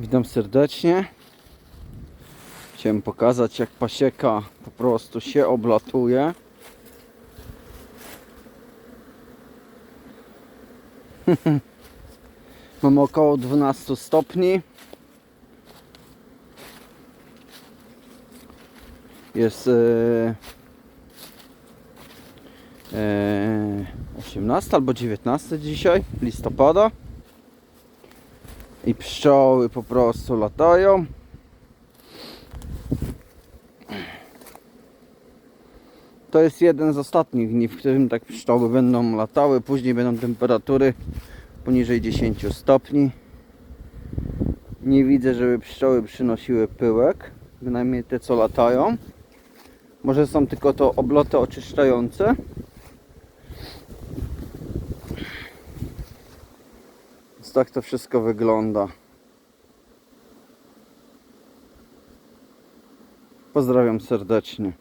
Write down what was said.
Witam serdecznie. Chciałem pokazać jak pasieka po prostu się oblatuje. Mam około 12 stopni. Jest e, e, 18 albo 19 dzisiaj listopada. I pszczoły po prostu latają. To jest jeden z ostatnich dni, w którym tak pszczoły będą latały. Później będą temperatury poniżej 10 stopni. Nie widzę, żeby pszczoły przynosiły pyłek. Bynajmniej te, co latają. Może są tylko to obloty oczyszczające. Więc tak to wszystko wygląda. Pozdrawiam serdecznie.